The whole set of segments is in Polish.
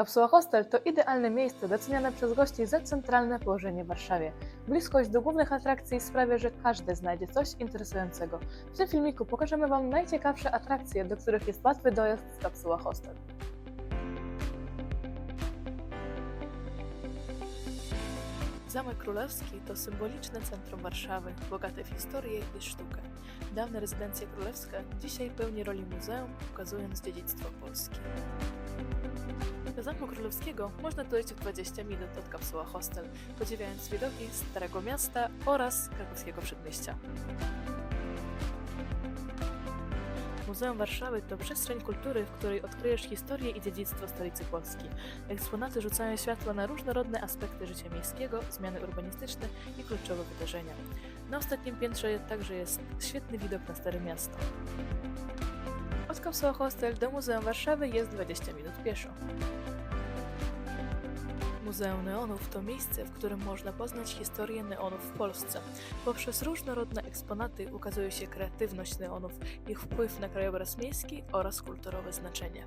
Kapsuła Hostel to idealne miejsce doceniane przez gości za centralne położenie w Warszawie. Bliskość do głównych atrakcji sprawia, że każdy znajdzie coś interesującego. W tym filmiku pokażemy Wam najciekawsze atrakcje, do których jest łatwy dojazd z Kapsuła Hostel. Zamek Królewski to symboliczne centrum Warszawy, bogate w historię i sztukę. Dawne rezydencje królewskie dzisiaj pełni roli muzeum, pokazując dziedzictwo Polski. Do Zamku Królewskiego można dojść w 20 minut od kapsuła Hostel, podziwiając widoki Starego Miasta oraz krakowskiego przedmieścia. Muzeum Warszawy to przestrzeń kultury, w której odkryjesz historię i dziedzictwo stolicy Polski. Eksponaty rzucają światło na różnorodne aspekty życia miejskiego, zmiany urbanistyczne i kluczowe wydarzenia. Na ostatnim piętrze także jest świetny widok na Stare Miasto. Od kapsuła Hostel do Muzeum Warszawy jest 20 minut pieszo. Muzeum Neonów to miejsce, w którym można poznać historię neonów w Polsce. Poprzez różnorodne eksponaty ukazuje się kreatywność neonów, ich wpływ na krajobraz miejski oraz kulturowe znaczenie.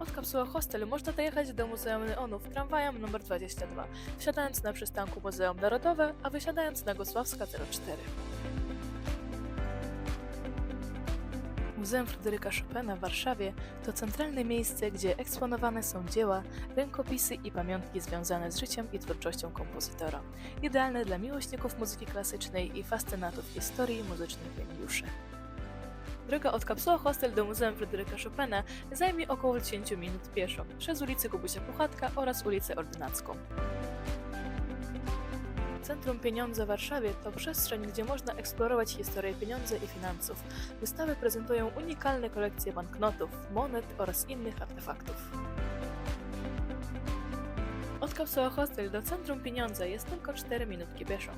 Od kapsuła Hostel można dojechać do Muzeum Neonów tramwajem nr 22, wsiadając na przystanku Muzeum Narodowe, a wysiadając na Gosławska 04. Muzeum Fryderyka Chopina w Warszawie to centralne miejsce, gdzie eksponowane są dzieła, rękopisy i pamiątki związane z życiem i twórczością kompozytora. Idealne dla miłośników muzyki klasycznej i fascynatów historii muzycznych geniuszy. Droga od kapsuła Hostel do Muzeum Fryderyka Chopina zajmie około 10 minut pieszo, przez ulicę Kubusia Puchatka oraz ulicę Ordynacką. Centrum Pieniądza w Warszawie to przestrzeń, gdzie można eksplorować historię pieniądza i finansów. Wystawy prezentują unikalne kolekcje banknotów, monet oraz innych artefaktów. Od kapsuła Hostel do Centrum Pieniądza jest tylko 4 minutki pieszo.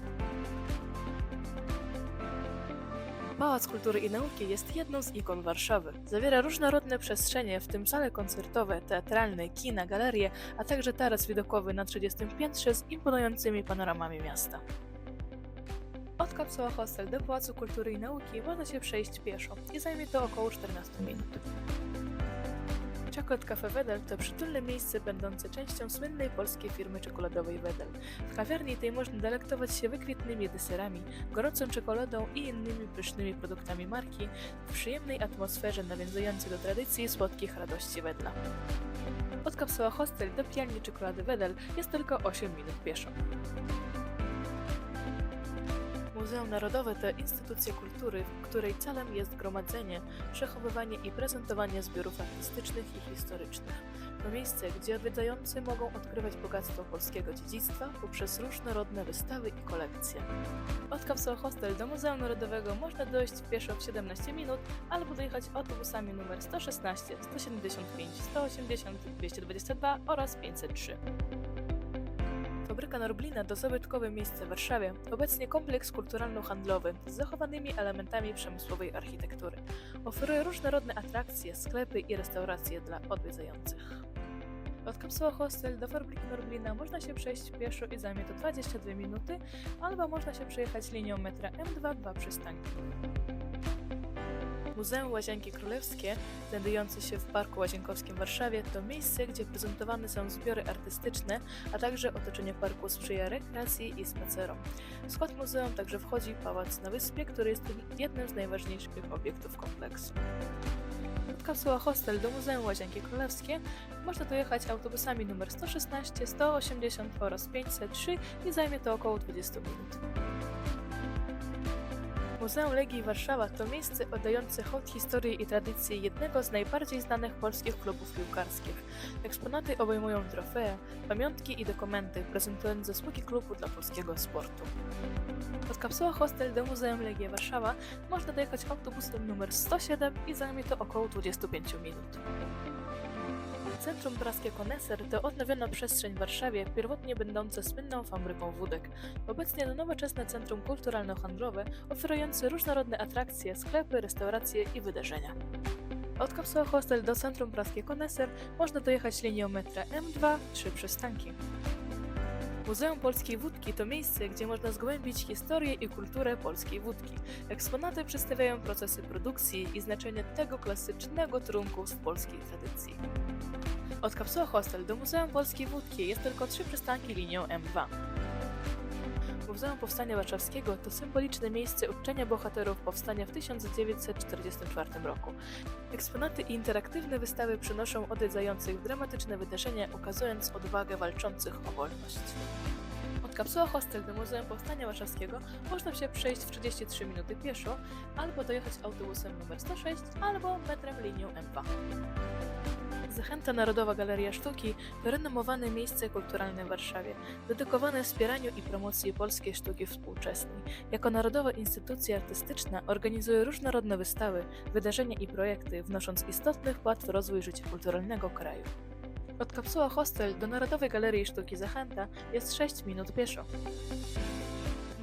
Pałac Kultury i Nauki jest jedną z ikon Warszawy. Zawiera różnorodne przestrzenie, w tym sale koncertowe, teatralne, kina, galerie, a także taras widokowy na 30 piętrze z imponującymi panoramami miasta. Od kapsuła Hostel do Pałacu Kultury i Nauki można się przejść pieszo i zajmie to około 14 minut. Chocolate Cafe Wedel to przytulne miejsce będące częścią słynnej polskiej firmy czekoladowej Wedel. W kawiarni tej można delektować się wykwitnymi deserami, gorącą czekoladą i innymi pysznymi produktami marki w przyjemnej atmosferze nawiązującej do tradycji słodkich radości Wedla. Od kapsuła Hostel do pijalni czekolady Wedel jest tylko 8 minut pieszo. Muzeum Narodowe to instytucja kultury, której celem jest gromadzenie, przechowywanie i prezentowanie zbiorów artystycznych i historycznych. To miejsce, gdzie odwiedzający mogą odkrywać bogactwo polskiego dziedzictwa poprzez różnorodne wystawy i kolekcje. Od Kapsuła Hostel do Muzeum Narodowego można dojść pieszo w 17 minut albo dojechać autobusami nr 116, 175, 180, 222 oraz 503. Fabryka Norblina to zabytkowe miejsce w Warszawie, obecnie kompleks kulturalno-handlowy z zachowanymi elementami przemysłowej architektury. Oferuje różnorodne atrakcje, sklepy i restauracje dla odwiedzających. Od kapsuła Hostel do fabryki Norblina można się przejść pieszo i zajmie to 22 minuty, albo można się przejechać linią metra M2 dwa przystanki. Muzeum Łazienki Królewskie, znajdujące się w Parku Łazienkowskim w Warszawie, to miejsce, gdzie prezentowane są zbiory artystyczne, a także otoczenie parku sprzyja rekreacji i spacerom. W skład muzeum także wchodzi Pałac na Wyspie, który jest jednym z najważniejszych obiektów kompleksu. Kapsuła Hostel do Muzeum Łazienki Królewskie można dojechać autobusami nr 116, 180 oraz 503 i zajmie to około 20 minut. Muzeum Legii Warszawa to miejsce oddające hołd historii i tradycji jednego z najbardziej znanych polskich klubów piłkarskich. Eksponaty obejmują trofea, pamiątki i dokumenty prezentujące zasługi klubu dla polskiego sportu. Od kapsuła Hostel do Muzeum Legii Warszawa można dojechać autobusem numer 107 i zajmie to około 25 minut. Centrum Praskie Koneser to odnowiona przestrzeń w Warszawie, pierwotnie będąca słynną fabryką wódek. Obecnie to nowoczesne centrum kulturalno-handlowe, oferujące różnorodne atrakcje, sklepy, restauracje i wydarzenia. Od kapsuła Hostel do Centrum Praskie Koneser można dojechać linią metra M2 trzy przystanki. Muzeum Polskiej Wódki to miejsce, gdzie można zgłębić historię i kulturę polskiej wódki. Eksponaty przedstawiają procesy produkcji i znaczenie tego klasycznego trunku w polskiej tradycji. Od kapsuła Hostel do Muzeum Polskiej Wódki jest tylko trzy przystanki linią M2. Muzeum Powstania Warszawskiego to symboliczne miejsce uczczenia bohaterów powstania w 1944 roku. Eksponaty i interaktywne wystawy przynoszą odwiedzających dramatyczne wydarzenia, ukazując odwagę walczących o wolność. Od kapsuła Hostel do Muzeum Powstania Warszawskiego można się przejść w 33 minuty pieszo, albo dojechać autobusem numer 106, albo metrem linią M2. Zachęta Narodowa Galeria Sztuki to renomowane miejsce kulturalne w Warszawie, dedykowane wspieraniu i promocji polskiej sztuki współczesnej. Jako narodowa instytucja artystyczna organizuje różnorodne wystawy, wydarzenia i projekty, wnosząc istotny wkład w rozwój życia kulturalnego kraju. Od kapsuła Hostel do Narodowej Galerii Sztuki Zachęta jest 6 minut pieszo.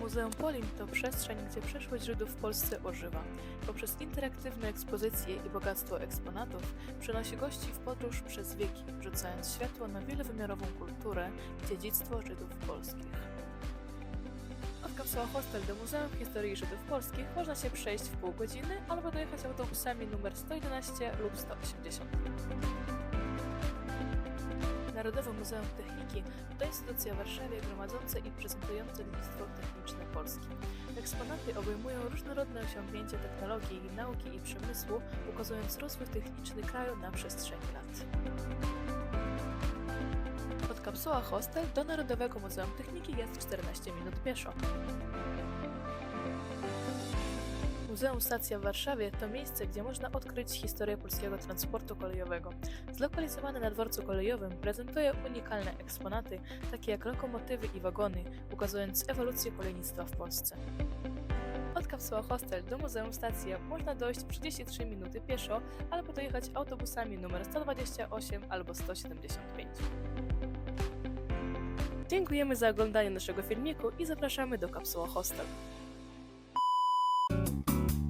Muzeum Polin to przestrzeń, gdzie przeszłość Żydów w Polsce ożywa. Poprzez interaktywne ekspozycje i bogactwo eksponatów przenosi gości w podróż przez wieki, rzucając światło na wielowymiarową kulturę i dziedzictwo Żydów polskich. Od kapsuła Hostel do Muzeum Historii Żydów Polskich można się przejść w pół godziny albo dojechać autobusami numer 111 lub 180. Narodowe Muzeum Techniki to instytucja w Warszawie gromadząca i prezentująca dziedzictwo techniczne Polski. Eksponaty obejmują różnorodne osiągnięcia technologii, nauki i przemysłu, ukazując rozwój techniczny kraju na przestrzeni lat. Od kapsuła Hostel do Narodowego Muzeum Techniki jest 14 minut pieszo. Muzeum Stacja w Warszawie to miejsce, gdzie można odkryć historię polskiego transportu kolejowego. Zlokalizowane na dworcu kolejowym prezentuje unikalne eksponaty, takie jak lokomotywy i wagony, ukazując ewolucję kolejnictwa w Polsce. Od kapsuła Hostel do Muzeum Stacja można dojść w 33 minuty pieszo, albo dojechać autobusami numer 128 albo 175. Dziękujemy za oglądanie naszego filmiku i zapraszamy do kapsuła Hostel. Thank you.